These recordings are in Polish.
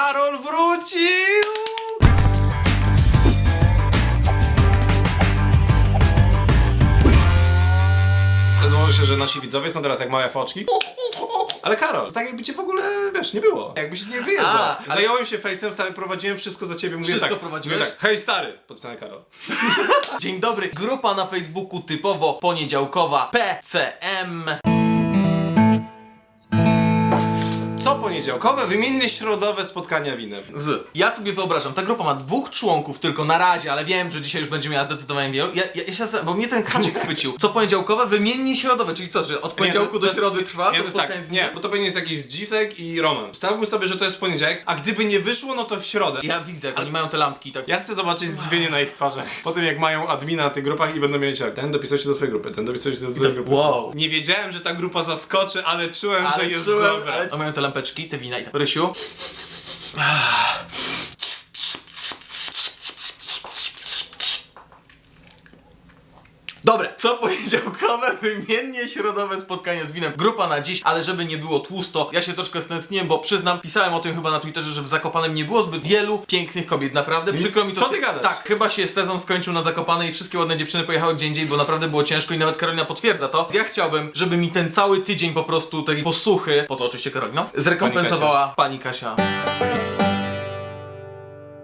Karol wrócił! Złoży się, że nasi widzowie są teraz jak małe foczki. Ale Karol, tak jakby cię w ogóle, wiesz, nie było. Jakbyś nie wyjeżdżał. A, ale- Zająłem się face'em, stary, prowadziłem wszystko za ciebie. Mówię Wszystko tak, prowadziłeś? Mówię tak, hej stary, podpisany Karol. Dzień dobry, grupa na Facebooku typowo poniedziałkowa PCM. Poniedziałkowe, wymiennie środowe spotkania winem. Z. Ja sobie wyobrażam, ta grupa ma dwóch członków tylko na razie, ale wiem, że dzisiaj już będzie miała zdecydowanie wielu. Ja, ja, ja się zastanawiam, bo mnie ten haczyk chwycił. Co poniedziałkowe, wymiennie środowe, czyli co, że od poniedziałku Nie, do środy trwa? Nie, to jest tak, spotkanie z nie, bo to pewnie jest jakiś Dzisek i Roman. Stałbym sobie, że to jest poniedziałek, a gdyby nie wyszło, no to w środę. Ja widzę, jak oni mają te lampki tak. Ja chcę zobaczyć zdziwienie na ich twarzach. Po tym jak mają admina na tych grupach i będą mieć tak, ten dopisał się do twojej grupy, ten dopisał się do twojej grupy. wow. Nie wiedziałem, że ta grupa zaskoczy, ale czułem, Ale że jest czułem, dobra. ale... Mają te lampeczki, te wina i tak. Rysiu? Dobre, co poniedziałkowe, wymiennie środowe spotkanie z winem. Grupa na dziś, ale żeby nie było tłusto, ja się troszkę stęskniłem, bo przyznam, pisałem o tym chyba na Twitterze, że w Zakopanem nie było zbyt wielu pięknych kobiet. Naprawdę przykro mi to. Co ty gadasz? Tak, chyba się sezon skończył na Zakopanej i wszystkie ładne dziewczyny pojechały gdzie indziej, bo naprawdę było ciężko i nawet Karolina potwierdza to. Ja chciałbym, żeby mi ten cały tydzień po prostu tej posłuchy, po co oczywiście Karolina, zrekompensowała pani Kasia.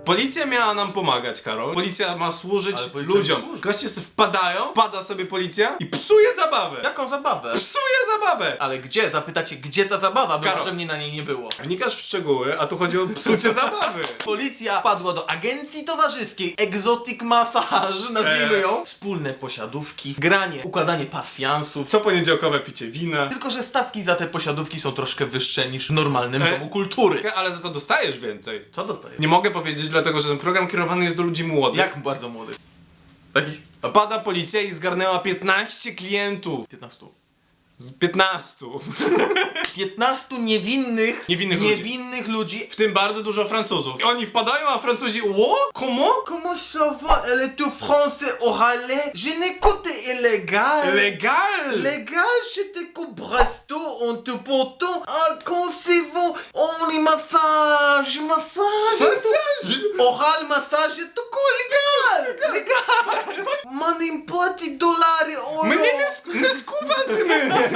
Policja miała nam pomagać, Karol. Policja ma służyć Ale policja ludziom. nie służy. Goście sobie wpadają, wpada sobie policja i psuje zabawę. Jaką zabawę? Psuje zabawę! Ale gdzie? Zapytacie, gdzie ta zabawa? Była, Karol. że mnie na niej nie było. Wnikasz w szczegóły, a tu chodzi o psucie zabawy. Policja padła do agencji towarzyskiej Exotic Massage, nazwijmy Eee. ją. Wspólne posiadówki, granie, układanie pasjansów. Co poniedziałkowe picie wina. Tylko, że stawki za te posiadówki są troszkę wyższe niż w normalnym E. domu kultury. Ale za to dostajesz więcej. Co dostajesz? Nie mogę powiedzieć, dlatego że ten program kierowany jest do ludzi młodych. Jak bardzo młody? Taki... Wpada policja i zgarnęła 15 klientów. 15. Z 15. 15 niewinnych, Niewinnych ludzi. niewinnych ludzi. W tym bardzo dużo Francuzów. I oni wpadają, a Francuzi What? Comment? Comment ça va? Elle est tout français orale? Je n'écoute illégal. Legal! Légal, j'étais qu'au Bresto, on te pourtant, un concevant, on les massage, massage, Massage! oral massage, tout quoi, légal, légal, money płaci dolary, euro. My nie, nie, nie skuwać my!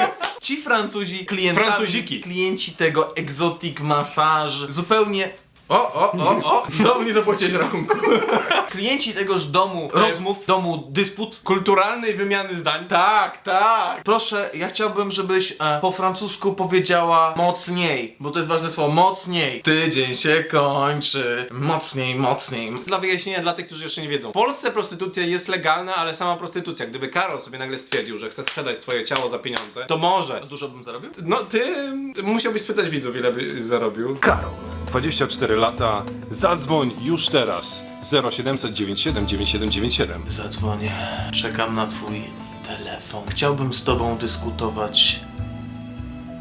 Ci Francuzi, klientami, Francuziki. klienci tego exotic massage, zupełnie... O, o, o, o, znowu nie zapłaciłeś rachunku. Klienci tegoż domu rozmów, domu dysput, Kulturalnej wymiany zdań. Tak, tak. Proszę, ja chciałbym, żebyś e, po francusku powiedziała mocniej, bo to jest ważne słowo, mocniej. Tydzień się kończy. Mocniej, mocniej. Dla wyjaśnienia dla tych, którzy jeszcze nie wiedzą. W Polsce prostytucja jest legalna, ale sama prostytucja. Gdyby Karol sobie nagle stwierdził, że chce sprzedać swoje ciało za pieniądze, to może. A dużo bym zarobił? No ty musiałbyś spytać widzów, ile by zarobił. Karol, 24 lata, zadzwoń już teraz 0797 9797. Zadzwonię. Czekam na twój telefon. Chciałbym z tobą dyskutować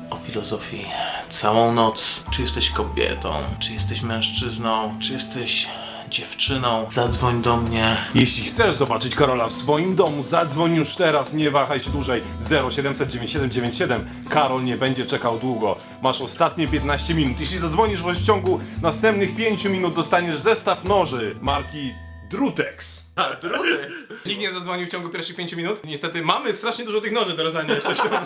o filozofii całą noc. Czy jesteś kobietą? Czy jesteś mężczyzną? Czy jesteś dziewczyną? Zadzwoń do mnie. Jeśli chcesz zobaczyć Karola w swoim domu, zadzwoń już teraz, nie wahaj się dłużej 0797 9797. Karol nie będzie czekał długo. Masz ostatnie 15 minut. Jeśli zadzwonisz w ciągu następnych 5 minut, dostaniesz zestaw noży marki Drutex. Nikt nie zadzwonił w ciągu pierwszych 5 minut. Niestety mamy strasznie dużo tych noży do rozdania.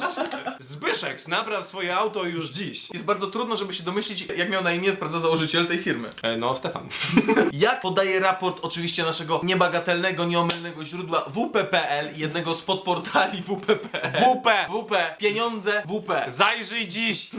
Zbyszek, napraw swoje auto już dziś. Jest bardzo trudno, żeby się domyślić, jak miał na imię, prawda, założyciel tej firmy. E, no, Stefan. Jak podaje raport oczywiście naszego niebagatelnego, nieomylnego źródła WP.pl i jednego z podportali WP.pl. WP! WP, pieniądze WP. Zajrzyj dziś!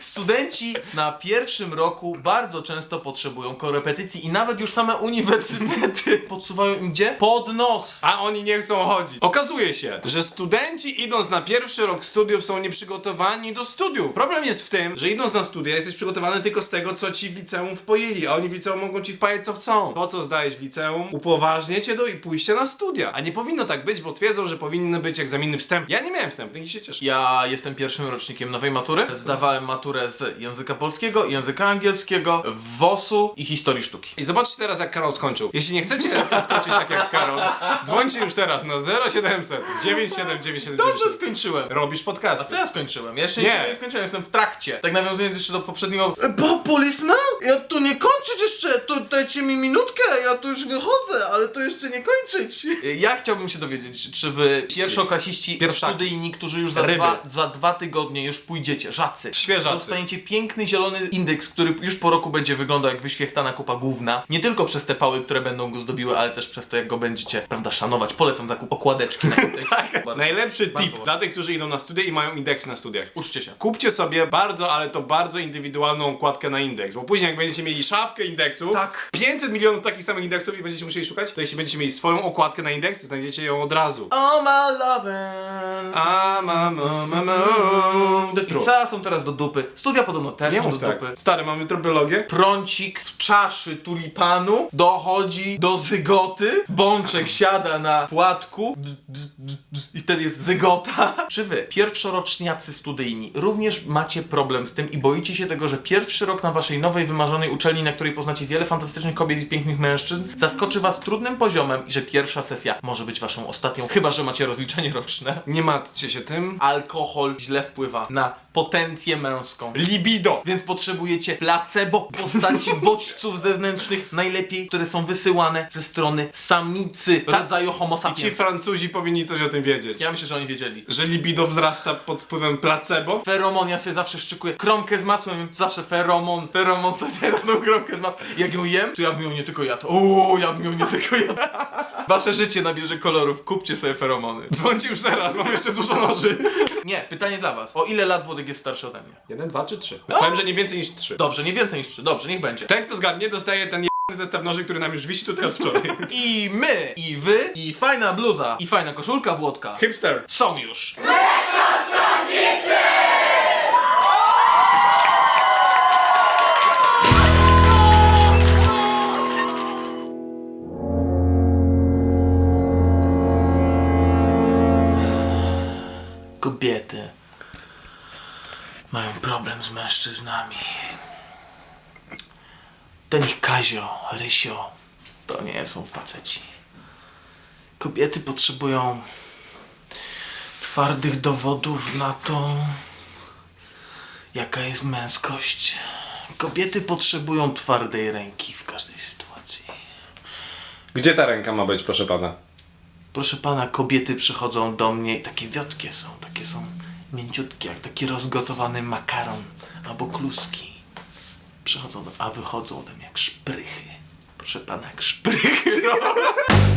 Studenci na pierwszym roku bardzo często potrzebują korepetycji i nawet już same uniwersytety podsuwają im gdzie? Pod nos. A oni nie chcą chodzić. Okazuje się, że studenci idąc na pierwszy rok studiów są nieprzygotowani do studiów. Problem jest w tym, że idąc na studia jesteś przygotowany tylko z tego, co ci w liceum wpoili, a oni w liceum mogą ci wpajać co chcą. To, co zdajesz w liceum, upoważnia cię do pójścia na studia. A nie powinno tak być, bo twierdzą, że powinny być egzaminy wstępne. Ja nie miałem wstępnych i się cieszę. Ja jestem pierwszym rocznikiem nowej matury. Zdawałem maturę z języka polskiego, języka angielskiego, WOS-u i historii sztuki. I zobaczcie teraz, jak Karol skończył. Jeśli nie chcecie skończyć tak jak Karol, dzwońcie już teraz na 0700 9797 Dobrze skończyłem. Robisz A podcasty. co ja skończyłem? Ja jeszcze Nie. nie. nie skończyłem, jestem w trakcie. Tak nawiązując jeszcze do poprzedniego. Bo policeman? Ja tu nie kończyć jeszcze, to dajcie mi minutkę, ja tu już wychodzę, ale to jeszcze nie kończyć. Ja chciałbym się dowiedzieć, czy wy pierwszoklasiści, Pierwszaki. studyjni, którzy już za Ryby. dwa, za dwa tygodnie już pójdziecie, żacy. Świeżacy. Dostaniecie piękny zielony indeks, który już po roku będzie wyglądał jak wyświechtana kupa główna. Nie tylko przez te pały, które będą go zdobiły, ale też przez to, jak go będziecie, prawda, szanować. Polecam zakup okładeczki na indeks. Bardzo- Najlepszy bardzo tip dla tych, którzy idą na studia i mają indeksy na studiach. Uczcie się. Kupcie sobie bardzo, ale to bardzo indywidualną okładkę na indeks, bo później jak będziecie mieli szafkę indeksów, Tak. 500 milionów takich samych indeksów i będziecie musieli szukać, to jeśli będziecie mieli swoją okładkę na indeks, znajdziecie ją od razu. Oh my lovin'. A ma ma ma ma I co są teraz do dupy? Studia podobno też Nie są mów do tak. dupy. Stary, mamy trobiologię? Prącik w czaszy tulipanu dochodzi do zygoty. Bączek siada na płatku bzz, bzz, bzz, i wtedy jest zygota. Czy wy, pierwszoroczniacy studyjni, również macie problem z tym i boicie się tego, że pierwszy rok na waszej nowej, wymarzonej uczelni, na której poznacie wiele fantastycznych kobiet i pięknych mężczyzn, zaskoczy was trudnym poziomem i że pierwsza sesja może być waszą ostatnią, chyba że macie rozliczenie roczne. Nie martwcie się tym. Alkohol źle wpływa na potencję męską. Libido! Więc potrzebujecie placebo w postaci bodźców zewnętrznych, najlepiej, które są wysyłane ze strony samicy rodzaju homo Ci sapiens. Francuzi powinni coś o tym wiedzieć. Ja myślę, że oni wiedzieli. Że libido wzrasta pod wpływem placebo. Feromon, ja sobie zawsze szczykuję kromkę z masłem, zawsze feromon, feromon sobie daje na tą kromkę z masłem. Jak ją jem, to ja bym ją nie tylko jadł. Uuu, ja bym ją nie tylko jadł. Wasze życie nabierze kolorów, kupcie sobie feromony. Dzwońcie już teraz, mam jeszcze dużo noży. Nie, pytanie dla was. O ile lat Włodek jest starszy ode mnie? Jeden, dwa czy trzy? Powiem, że nie więcej niż trzy. Dobrze, nie więcej niż trzy. Dobrze, niech będzie. Ten, kto zgadnie, dostaje ten zestaw noży, który nam już wisi tutaj od wczoraj. I my, i wy, i fajna bluza, i fajna koszulka Włodka Hipster. są już. Kobiety mają problem z mężczyznami. Ten ich Kazio, Rysio, to nie są faceci. Kobiety potrzebują twardych dowodów na to, jaka jest męskość. Kobiety potrzebują twardej ręki w każdej sytuacji. Gdzie ta ręka ma być, proszę pana? Proszę pana, kobiety przychodzą do mnie i takie wiotkie są, takie są mięciutkie, jak taki rozgotowany makaron albo kluski. Przychodzą do, a wychodzą ode mnie jak szprychy. Proszę pana, jak szprychy.